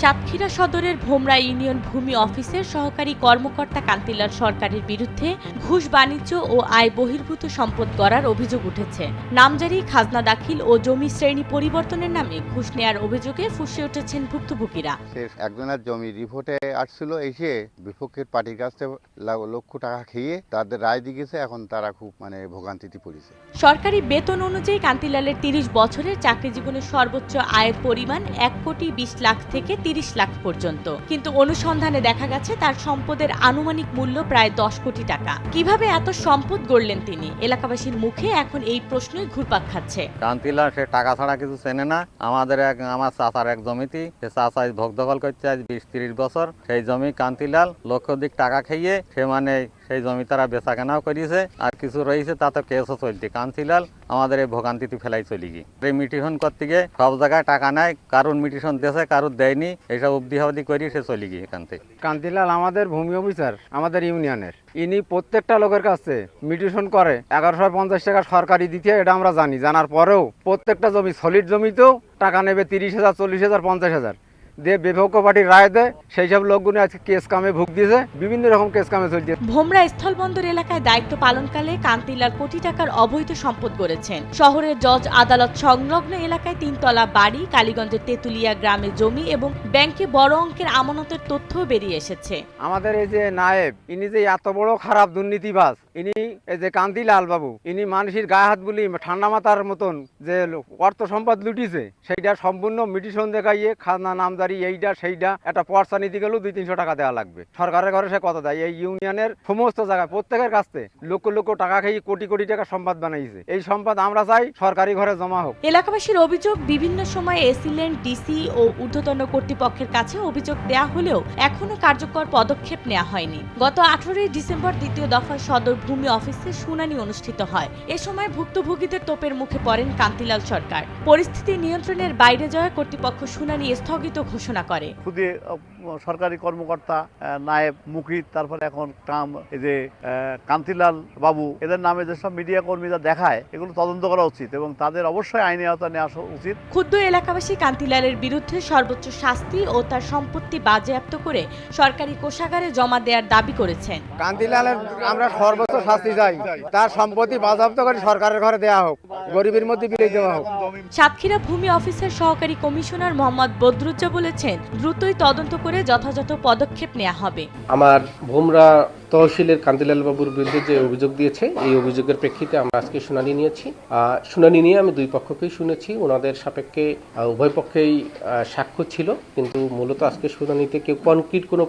সাতক্ষীরা সদরের ভোমরা ইউনিয়ন ভূমি অফিসের সহকারী কর্মকর্তা কান্তিলাল সরকারের বিরুদ্ধে ঘুষ বাণিজ্য ও আয় বহির্ভূত সম্পদ গড়ার অভিযোগ উঠেছে। নামজারি খাজনা দাখিল ও জমি শ্রেণি পরিবর্তনের নামে ঘুষ নেয়ার অভিযোগে ফুসে উঠেছেন ভুক্তভোগীরা। একজনের জমি রিপোর্টে আসছিল এসে বিপক্ষের পার্টির কাছ থেকে লক্ষ টাকা খেয়ে তাদের রায় দিয়ে গেছে এখন তারা খুব মানে ভোগান্তিতে পড়েছে। সরকারি বেতন অনুযায়ী কান্তিলালের তিরিশ বছরের চাকরি জীবনের সর্বোচ্চ আয়ের পরিমাণ এক কোটি বিশ লাখ থেকে তিরিশ লাখ পর্যন্ত। কিন্তু অনুসন্ধানে দেখা গেছে তার সম্পদের আনুমানিক মূল্য প্রায় দশ কোটি টাকা। কীভাবে এত সম্পদ গড়লেন তিনি? এলাকাবাসীর মুখে এখন এই প্রশ্নই ঘুরপাক খাচ্ছে। কান্তিলা সে টাকা ছাড়া কিছু চেনে না। আমাদের এক, আমার চাচার এক জমিতে সে চাচা ভোগ দখল করছে আজ বিশ, তিরিশ বছর। সেই জমি কান্তিলাল লক্ষ দিক টাকা খাইয়ে সে মানে সেই জমি তারা বেচা কেনাও করিয়েছে আর কিছু রয়েছে তাতে কেসও চলছে কান্তিলাল আমাদের এই ভোগান্তিতে ফেলাই চলি গিয়ে এই মিটিশন করতে গিয়ে সব জায়গায় টাকা নেয় কারুর মিটিশন দেশে, কারুর দেয়নি, এইসব অব্দি হাবদি করি সে চলি গিয়ে এখান থেকে। কান্তিলাল আমাদের ভূমি অফিসার, আমাদের ইউনিয়নের, ইনি প্রত্যেকটা লোকের কাছে মিটিশন করে, এগারোশো পঞ্চাশ টাকা সরকারি দিতে, এটা আমরা জানি। জানার পরেও প্রত্যেকটা জমি, সলিড জমিতেও টাকা নেবে তিরিশ হাজার, চল্লিশ হাজার, পঞ্চাশ হাজার। দিয়ে বিভক্ত পার্টির রায় দেয় সেই সব লোকগুলো আজকে কেস কামে ভুগ দিয়েছে। বিভিন্ন রকম কেস কামে চলছে। ভোমরা স্থলবন্দর এলাকায় দায়িত্ব পালনকালে কান্তিলাল কোটি টাকার অবৈধ সম্পদ গড়েছেন। শহরের জজ আদালত সংলগ্ন এলাকায় তিনতলা বাড়ি কালীগঞ্জের তেতুলিয়া গ্রামে জমি এবং ব্যাংকে বড় অঙ্কের আমানতের তথ্যও বেরিয়ে এসেছে। আমাদের এই যে নায়েব ইনি যে এত বড় খারাপ দুর্নীতিবাজ ইনি এই যে কান্তিলাল বাবু ইনি মানুষের গায়ে হাত বুলি ঠান্ডা মাথার মতন যে অর্থ সম্পদ লুটিছে সেইটা সম্পূর্ণ মিটিশন দেখাইয়ে খাজনা নামদারি এইটা সেইটা একটা পর্চা নিতে গেলেও দুই তিনশো টাকা দেওয়া লাগবে। সরকারের ঘরে সে কথা দেয়, এই ইউনিয়নের সমস্ত জায়গায়, প্রত্যেকের কাছে লক্ষ লক্ষ টাকা খেয়ে কোটি কোটি টাকা সম্পদ বানাইছে। এই সম্পদ আমরা চাই সরকারি ঘরে জমা হোক। এলাকাবাসীর অভিযোগ, বিভিন্ন সময় এসিলেন্ট ডিসি ও ঊর্ধ্বতন কর্তৃপক্ষের কাছে অভিযোগ দেয়া হলেও এখনও কার্যকর পদক্ষেপ নেওয়া হয়নি। গত আঠারোই ডিসেম্বর দ্বিতীয় দফায় সদর ভূমি অফিসে শুনানি অনুষ্ঠিত হয়। এ সময় ভুক্তভোগীদের তোপের মুখে পড়েন কান্তিলাল সরকার। পরিস্থিতি নিয়ন্ত্রণের বাইরে যাওয়া কর্তৃপক্ষ শুনানি স্থগিত ঘোষণা করে। খুদে সরকারি কর্মকর্তা নায়েব মুকিত তারপরে এখন কাম এই যে কান্তিলাল বাবু এদের নামে যেসব মিডিয়া কর্মীরা দেখায় এগুলো তদন্ত করা উচিত এবং তাদের অবশ্যই আইনি আওতা নেওয়া উচিত। ক্ষুদ্র এলাকাবাসী কান্তিলালের বিরুদ্ধে সর্বোচ্চ শাস্তি ও তার সম্পত্তি বাজেয়াপ্ত করে সরকারি কোষাগারে জমা দেওয়ার দাবি করেছেন। কান্তিলালের আমরা সর্বোচ্চ শাস্তি চাই। তার সম্পত্তি বাজেয়াপ্ত করে সরকারের ঘরে দেওয়া হোক গরিবের মধ্যে বিলিয়ে দেওয়া হোক। সাতক্ষীরা ভূমি অফিসের সহকারী কমিশনার মোহাম্মদ বদরুজ্জা বলেছেন দ্রুতই তদন্ত করে যথাযথ পদক্ষেপ নেওয়া হবে। আমার ভোমরা তহসিলের কান্দিলাল বাবুর বিরুদ্ধে যে অভিযোগ দিয়েছে, এই অভিযোগের প্রেক্ষিতে আমরা আজকে শুনানি নিয়েছি। শুনানি নিয়ে আমি দুই পক্ষকেই শুনেছি। ওনাদের সাপেক্ষে উভয় পক্ষেই সাক্ষ্য ছিল, কিন্তু মূলত আজকে শুনানিতে কেউ কনক্রিট কোনো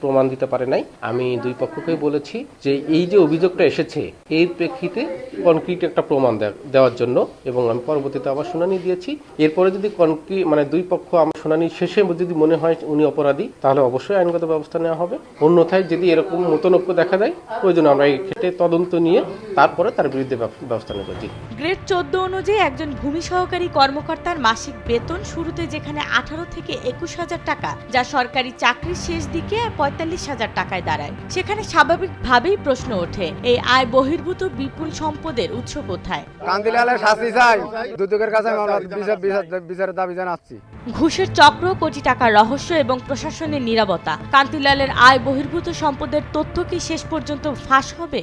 প্রমাণ- দিতে পারে নাই। আমি দুই পক্ষকেই বলেছি যে এই যে অভিযোগটা এসেছে, এর প্রেক্ষিতে কনক্রিট একটা প্রমাণ দেওয়ার জন্য এবং আমি পরবর্তীতে আবার শুনানি দিয়েছি। এরপরে যদি কনক্রিট মানে দুই পক্ষ আমার শুনানি শেষে যদি মনে হয় উনি অপরাধী, তাহলে অবশ্যই আইনগত ব্যবস্থা নেওয়া হবে। অন্যথায় যদি এরকম মতনৈক্য দেখা দেয়। প্রয়োজন আমরা এই ক্ষেত্রে তদন্ত নিয়ে তারপরে তার বিরুদ্ধে ব্যবস্থা নেব জি। গ্রেড চোদ্দ অনুযায়ী একজন ভূমি সহকারী কর্মকর্তার মাসিক বেতন শুরুতে যেখানে আঠারো থেকে একুশ হাজার টাকা যা সরকারি চাকরির শেষ দিকে পঁয়তাল্লিশ হাজার টাকায় দাঁড়ায়। সেখানে স্বাভাবিকভাবেই প্রশ্ন ওঠে এই আয় বহির্ভূত বিপুল সম্পদের উৎস কোথায়? কান্তিলালের শাস্তি চাই। দুদকের কাছে বিচারের দাবি জানাচ্ছি। ঘুষের চক্র কোটি টাকার রহস্য এবং প্রশাসনের নিরাপত্তা কান্তিলালের আয় বহির্ভূত সম্পদের তথ্য কি শেষ পর্যন্ত ফাঁস হবে?